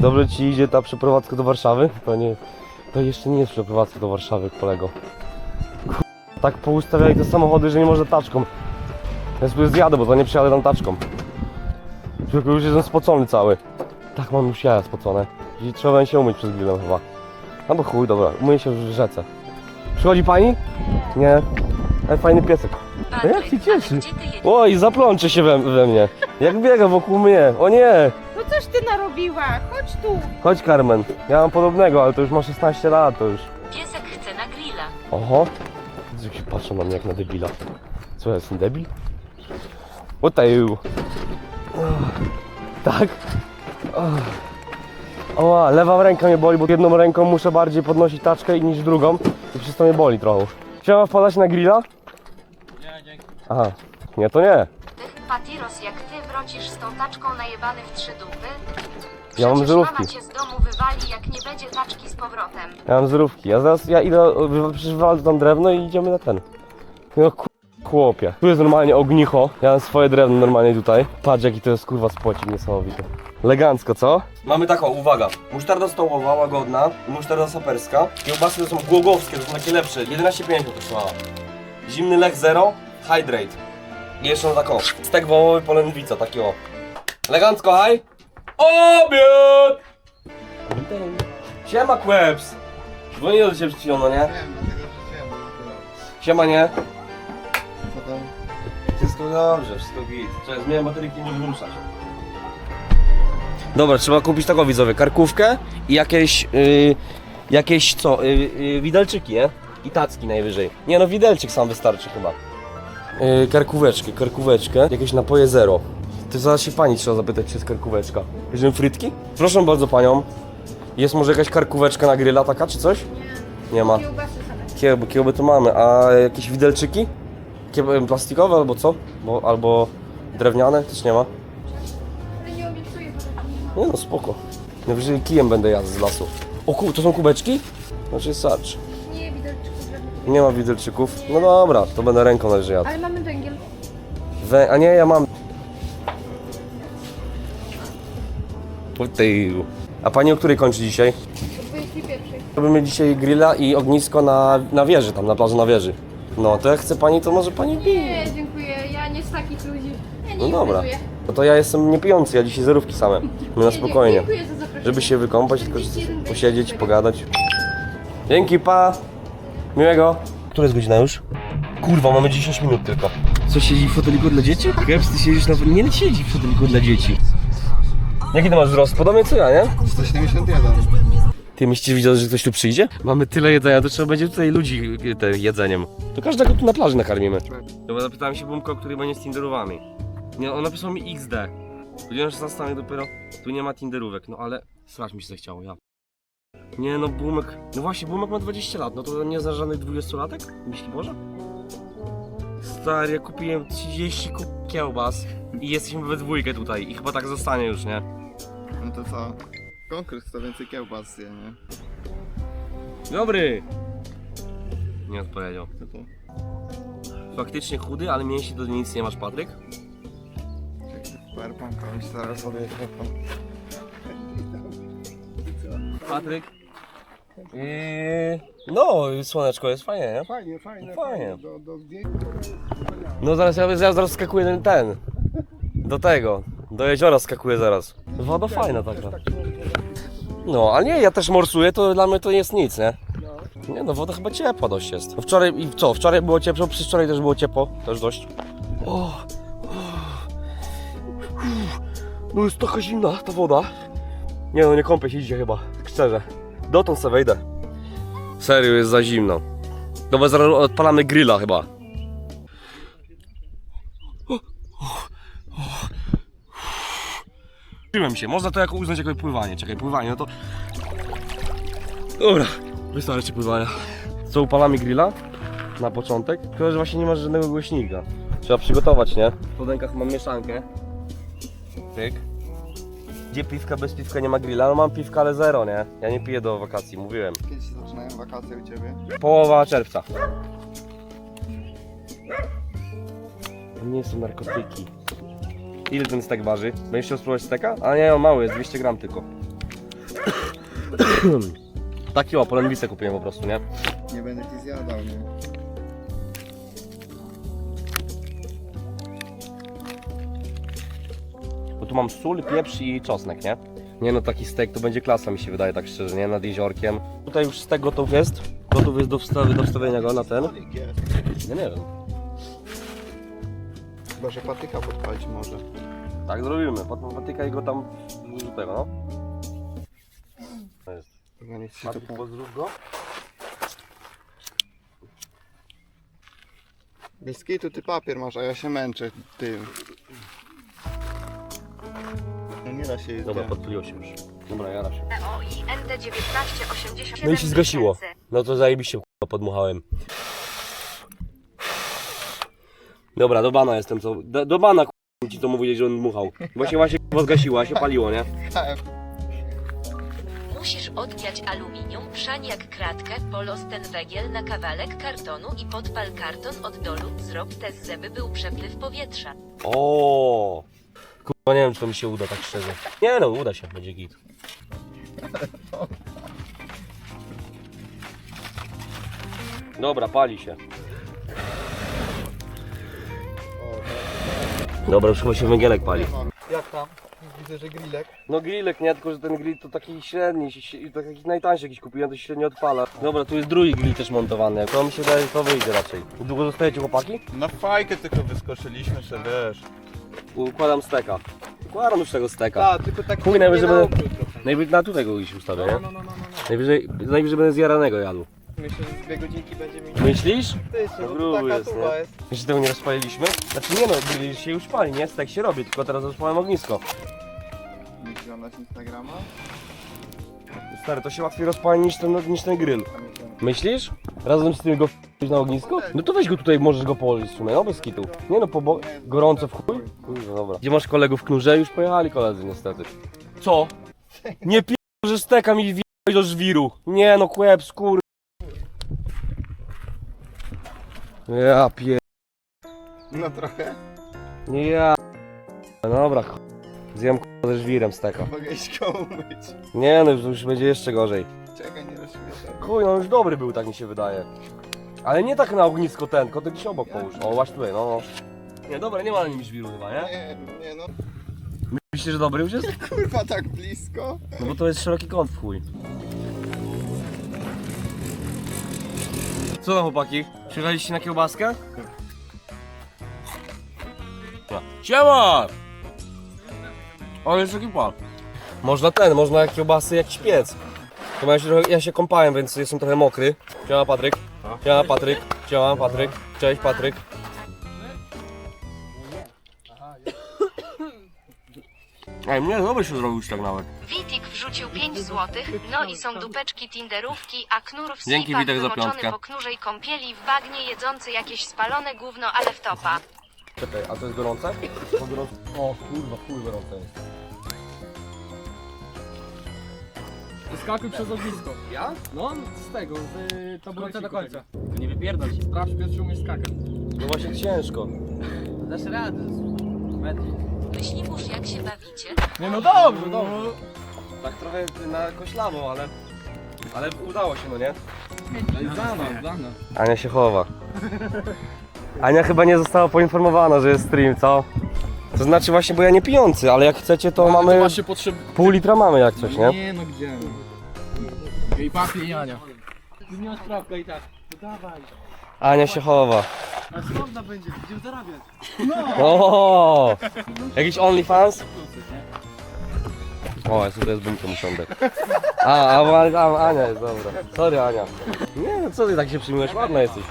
Dobrze ci idzie ta przeprowadzka do Warszawy? To nie, to jeszcze nie jest przeprowadzka do Warszawy, kolego. Kur- Tak poustawiali te samochody, że nie można taczką. Ja sobie zjadę, bo to nie przyjadę tam taczką. Tylko już jestem spocony cały. Tak mam już jaja spocone. I trzeba będzie się umyć przed grillem chyba. No bo chuj, dobra, umyję się w rzece. Przychodzi pani? Nie. Ale fajny piesek. No jak się cieszy? Oj, zaplącze się we, we mnie. Jak biega wokół mnie. O nie! Coś ty narobiła, chodź tu. Chodź Carmen. Ja mam podobnego, ale to już ma 16 lat, to już. Piesek chce na grilla. Oho. Jak się patrzą na mnie jak na debila. Co, ja jestem debil? What the you? Tak? Oła, lewa ręka mnie boli, bo jedną ręką muszę bardziej podnosić taczkę niż drugą i przez to mnie boli trochę. Chciałem wpadać na grilla? Nie, dzięki. Aha, nie to nie. Ty, Patiros, jak ty wrócisz z tą taczką najebany w trzy dupy, Ja mam przecież żarówki. mama cię z domu wywali, jak nie będzie taczki z powrotem. Ja mam zrówki. Ja zaraz, ja idę, wy- przecież wywalę tam drewno i idziemy na ten. No ku- chłopie. Tu jest normalnie ognicho. Ja mam swoje drewno normalnie tutaj. Patrz jaki to jest kurwa spocik niesamowity. Elegancko, co? Mamy taką, uwaga. Musztarda stołowa, łagodna. Musztarda saperska. Kiełbasy to są głogowskie, to są takie lepsze. 11,50 kosztowała. Zimny lech zero, hydrate. I jeszcze taką. Stek wołowy polędwica, taki o. Elegancko, haj. Obiad! Siema Kłeps! Dzwoniłem do ciebie przed chwilą, no nie? Siema, nie? Co tam? Wszystko dobrze, wszystko git. Cześć, zmieniam bateryki, nie mogę ruszać. Dobra, trzeba kupić taką widzowie, karkówkę i jakieś, yy, jakieś co, yy, yy, widelczyki, nie? I tacki najwyżej. Nie no, widelczyk sam wystarczy chyba. Yy, karkóweczkę, karkóweczkę, jakieś napoje zero. To zaraz się pani trzeba zapytać, czy jest karkóweczka. Bierzemy frytki? Proszę bardzo panią. Jest może jakaś karkóweczka na gryla taka, czy coś? Nie ma. Kiełbasy same. Kiełby, kiełby to mamy, a jakieś widelczyki? Kiełby plastikowe albo co? Bo, albo drewniane też nie ma? Nie Nie no, spoko. Najwyżej kijem będę jadł z lasu. O ku, to są kubeczki? Znaczy sacz. Nie ma widelczyków. No dobra, to będę ręką najwyżej jadł. Ale mamy węgiel. A nie, ja mam. O tej. A pani o której kończy dzisiaj? O 21. Robimy dzisiaj grilla i ognisko na, na wieży, tam na plaży na wieży. No to jak chce pani, to może pani Nie, dziękuję. Ja nie z takich ludzi. Ja nie No dobra. imprezuję. No to ja jestem niepijący, ja dzisiaj zerówki same. My na Nie, spokojnie. Dziękuję za zaproszenie. Żeby się wykąpać, tylko posiedzieć, pogadać. Dzięki, pa! Miłego. Która jest godzina już? Kurwa, mamy 10 minut tylko. Co, siedzi w foteliku dla dzieci? Keps, ty siedzisz na... Nie siedzi w foteliku dla dzieci. Jaki ty masz wzrost? Podobnie co ja, nie? 171. Ty myślicie, widzą, że ktoś tu przyjdzie? Mamy tyle jedzenia, to trzeba będzie tutaj ludzi e, te, jedzeniem. To każdego tu na plaży nakarmimy. Dobra, zapytałem się Bumka, o której będzie z Tinderowami. Nie, on napisał mi XD. Powiedziałem, że zastanie dopiero, tu nie ma Tinderówek, no ale strasznie mi się zachciało, ja. Nie no, Bumek, no właśnie, Bumek ma 20 lat, no to nie za żadnych 20-latek? Myśli Boże? Stary, ja kupiłem 30 kup kiełbas i jesteśmy we dwójkę tutaj i chyba tak zostanie już, nie? No to co? Konkurs, kto więcej kiełbas zje, nie? Dobry! Nie odpowiedział. Co to? Faktycznie chudy, ale mięśni to nic nie masz, Patryk? Powerbanka, mi się zaraz telefon. Patryk? Yy, no, słoneczko jest fajnie, nie? Fajnie, fajnie, Fajnie. Do, do zdjęć. No zaraz ja, ja zaraz skakuję ten, ten. Do tego. Do jeziora skakuję zaraz. Woda fajna taka. No, ale nie, ja też morsuję, to dla mnie to nie jest nic, nie? Nie no, woda chyba ciepła dość jest. No Wczoraj, i co, wczoraj było ciepło, przez wczoraj też było ciepło, też dość. O, o. No jest taka zimna ta woda. Nie no, nie kąpię się idzie chyba, tak szczerze. Dotąd se wejdę. Serio, jest za zimno. Dobra, zaraz odpalamy grilla chyba. Czułem się, można to jako uznać jako pływanie. Czekaj, pływanie, no to... Dobra, wystarczy pływania. Co, upalamy grilla? Na początek? Tylko, że właśnie nie masz żadnego głośnika. Trzeba przygotować, nie? W podękach mam mieszankę. Tyk. Gdzie piwka bez piwka nie ma grilla? No mam piwka, ale zero, nie? Ja nie piję do wakacji, mówiłem. Kiedy się zaczynają wakacje u Ciebie? Połowa czerwca. To nie są narkotyki. Ile ten stek waży? Będziesz chciał spróbować steka? A nie, on mały jest, 200 gram tylko. Taki o, polędwicę kupiłem po prostu, nie? Nie będę ci zjadał, nie? Tu mam sól, pieprz i czosnek, nie? Nie no, taki steak to będzie klasa mi się wydaje, tak szczerze, nie? Nad jeziorkiem. Tutaj już stek gotów jest. Gotów jest do, wstawy, do wstawienia go na ten. Ja nie wiem. Chyba, że patyka podpalić może. Tak zrobimy. Potem patykaj go tam do tego, no. To jest. Chyba nie to pozdrów go. Bez kitu ty papier masz, a ja się męczę tym. No nie da się. Dobra, podpaliło się już. Dobra, jara się. EO i ND1987 No i się zgasiło. No to zajebiście k***a podmuchałem. Dobra, do bana jestem co. Do, do bana k***a ci to mówili, że on dmuchał. Właśnie właśnie k***a zgasiła, się paliło, nie? Musisz odgiać aluminium, przań jak kratkę, polos ten węgiel na kawałek kartonu i podpal karton od dolu. Zrób test, żeby był przepływ powietrza. O, Kurwa, nie wiem czy to mi się uda tak szczerze. Nie no, uda się, będzie git. Dobra, pali się. Dobra, już chyba się węgielek pali. Jak tam? Widzę, że grillek. No grillek, nie, tylko że ten grill to taki średni, się- taki najtańszy jakiś kupiłem, to się średnio odpala. Dobra, tu jest drugi grill też montowany, to mi się wydaje, że to wyjdzie raczej. Długo zostajecie chłopaki? Na fajkę tylko wyskoczyliśmy, że wiesz. Układam steka. Układam już tego steka. Tak, tylko tak Chuj, najwyżej będę-. Najwyżej na tutaj go gdzieś ustawię, nie? No, no, no, no, no. Najwyżej, najwyżej będę zjaranego jadł. Myślę, że z dwie godzinki będzie mi... Myślisz? Ty, No gruby jest, nie? jest. Jeszcze tego nie rozpaliliśmy? Znaczy nie no, grill się już pali, nie? Stek się robi, tylko teraz rozpałem ognisko. Nie oglądasz Instagrama? Stary, to się łatwiej rozpali niż ten, niż ten grill. Myślisz? Razem z tym go f***ć na ognisko? No to weź go tutaj, możesz go położyć w sumie, no bez kitu. Nie no, po bo... gorąco w chuj? Kurwa, dobra. Gdzie masz kolegów w knurze? Już pojechali koledzy niestety. Co? Nie pi***, że steka mi wjechać do żwiru. Nie no, kłeb, skór. Ja pier... No trochę. Nie ja... Dobra, ch... Zjem k***a ze żwirem steka. Mogę iść umyć. Nie no, już, już będzie jeszcze gorzej. Czekaj, nie rozśmieszaj. Chuj, no już dobry był, tak mi się wydaje. Ale nie tak na ognisko ten, tylko to gdzieś obok połóż. O, właśnie tutaj, no. no. Nie, dobra, nie ma na nim żwiru chyba, nie? Nie, nie no. Myślicie, że dobry już jest? Kurwa, tak blisko. No bo to jest szeroki kąt w chuj. Co tam chłopaki? Przyjechaliście na kiełbaskę? Siema! O, jest ekipa. Można ten, można kiełbasy, jakiś piec. Chyba ja się, trochę- ja się kąpałem, więc jestem trochę mokry. Siema Patryk. Siema Patryk. Siema Patryk. Cześć Patryk. Ej, mnie dobry się zrobił tak nawet. Witik wrzucił 5 złotych, no i są dupeczki tinderówki, a knur w Dzięki, slipach Witek, za wymoczony piątkę. po knurzej kąpieli w bagnie jedzący jakieś spalone gówno, ale w topa. Czekaj, a to jest gorące? To gorące. O kurwa, chuj gorące jest. Skakuj przez ognisko. Ja? No, z tego, z tabureciku do końca. Nie wypierdol się. Sprawdź, pierwszy umiesz skakać. No właśnie ciężko. Dasz radę. Myśliwóż, jak się bawicie? Nie no dobrze, dobrze. Tak trochę na koślawo, ale... Ale udało się, no nie? Nas, za nas. Ania się chowa. Ania chyba nie została poinformowana, że jest stream, co? To znaczy właśnie, bo ja nie pijący, ale jak chcecie to mamy... To właśnie potrzeb... Pół litra mamy jak coś, nie? Nie no gdzie? I papier i Ania. Ty nie masz prawka i tak. No dawaj. Ania się chowa. A skąd będzie? Będziemy zarabiać. O! Jakiś OnlyFans? O, ja tutaj z bumką usiądę. A, a, a, a, Ania jest dobra. Sorry Ania. Nie no co ty tak się przyjmujesz? Ładna jesteś.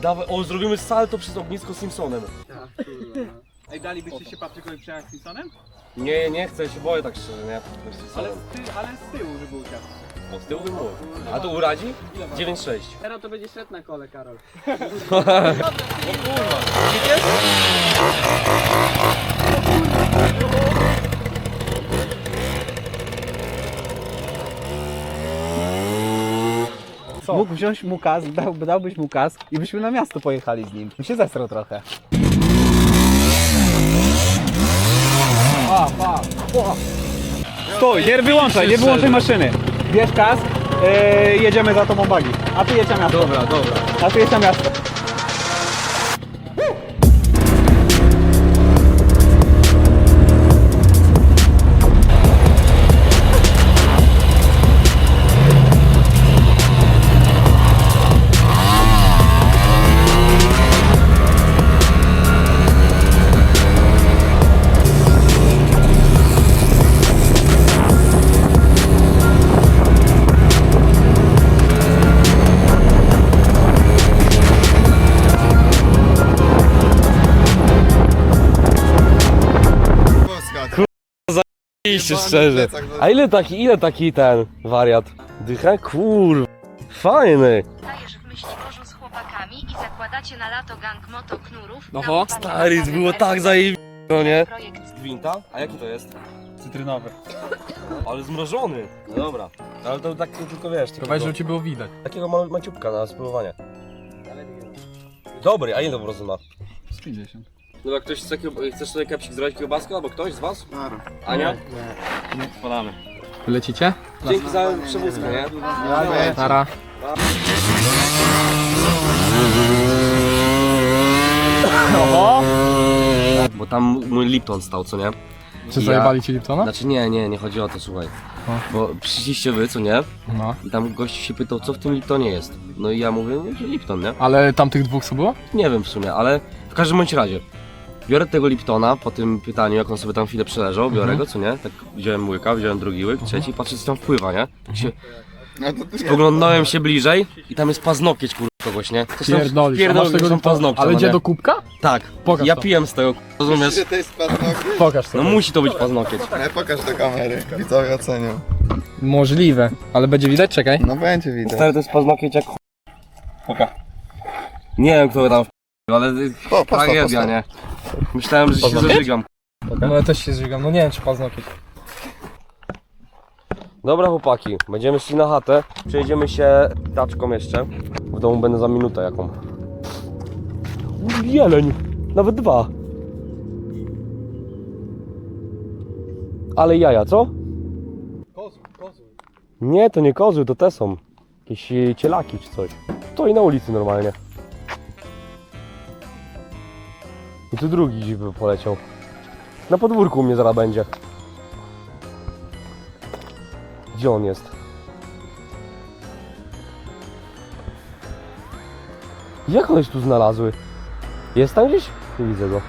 Dawaj, o zrobimy salto przez ognisko Simpsonem. Ej, dalibyście się Patrykowi przejechać z Simpsonem? Nie, nie chcę, się boję tak szczerze, nie? Ale z, ty, ale z tyłu, żeby uciekł. O, z tyłu bym mógł. A tu uradzi? 9,6. Teraz to będzie szedł na kole, Karol. Mógł wziąć mu kask, dał, dałbyś mu kask i byśmy na miasto pojechali z nim. Mi się zesrał trochę. Stój, nie wyłączaj, nie wyłączaj maszyny. Bierz kask, yy, jedziemy za tobą bagi. A ty jedź na miasto. Dobra, dobra. A ty jedź na miasto. Iście szczerze. A ile taki, ile taki ten wariat? Dycha? Kur... Fajny. Stajesz w myśli morzu z chłopakami i zakładacie na lato gang motoknurów. No ho. Stary, było tak SOS. zajebi... No nie? Projekt Gwinta? A jaki to jest? Cytrynowy. Ale zmrożony. No dobra. Ale to tak tylko wiesz, tylko Weź, żeby ci było widać. takiego ma, maciubka na spróbowanie. Dobry, a ile to po prostu ma? Z 50. Dobra, ktoś chce, kiełb- chcesz sobie kapsik zrobić kiełbaskę albo ktoś z was? Ania? Spadamy. Lecicie? Dzięki za przewózkę, nie? Nara. Oho! Bo tam mój Lipton stał, co nie? Czy Ja- zajebali ci Liptona? Znaczy nie, nie, nie chodzi o to, słuchaj. Bo przyszliście wy, co nie? No. I tam gość się pytał, co w tym Liptonie jest. No i ja mówię, że Lipton, nie? Ale tamtych dwóch co było? Nie wiem w sumie, ale w każdym bądź razie. Biorę tego Liptona po tym pytaniu, jak on sobie tam chwilę przeleżał, biorę Mhm. go, co nie? Tak wziąłem łyka, wziąłem drugi łyk, trzeci, patrzę co tam wpływa, nie? Tak się No to Spoglądałem się bliżej i tam jest paznokieć kur... kogoś, nie? Ktoś tam Pierdolisz. A masz tego że są Liptona? paznokcie, Ale no gdzie nie? do kubka? Tak, Pokaż ja to. piłem z tego, rozumiesz? Że to jest paznokieć? Pokaż No musi to być paznokieć. Nie, pokaż do kamery. Widzowie ocenią. Możliwe. Ale będzie widać? Czekaj. No będzie widać. Stary, to jest paznokieć jak Poka. Nie wiem kto tam w... ale Po, postaw, tragedia, postaw. nie? Myślałem, że się zażygam. No ja też się zżygam. No nie wiem czy paznokieć. Dobra chłopaki, będziemy szli na chatę, przejedziemy się taczką jeszcze. W domu będę za minutę jaką. Jeleń, nawet dwa. Ale jaja, co? Kozły, kozły. Nie, to nie kozły, to te są. Jakieś e, cielaki czy coś. To i na ulicy normalnie. Tu drugi gdzieś by poleciał. Na podwórku u mnie zaraz będzie. Gdzie on jest? Jak one się tu znalazły? Jest tam gdzieś? Nie widzę go.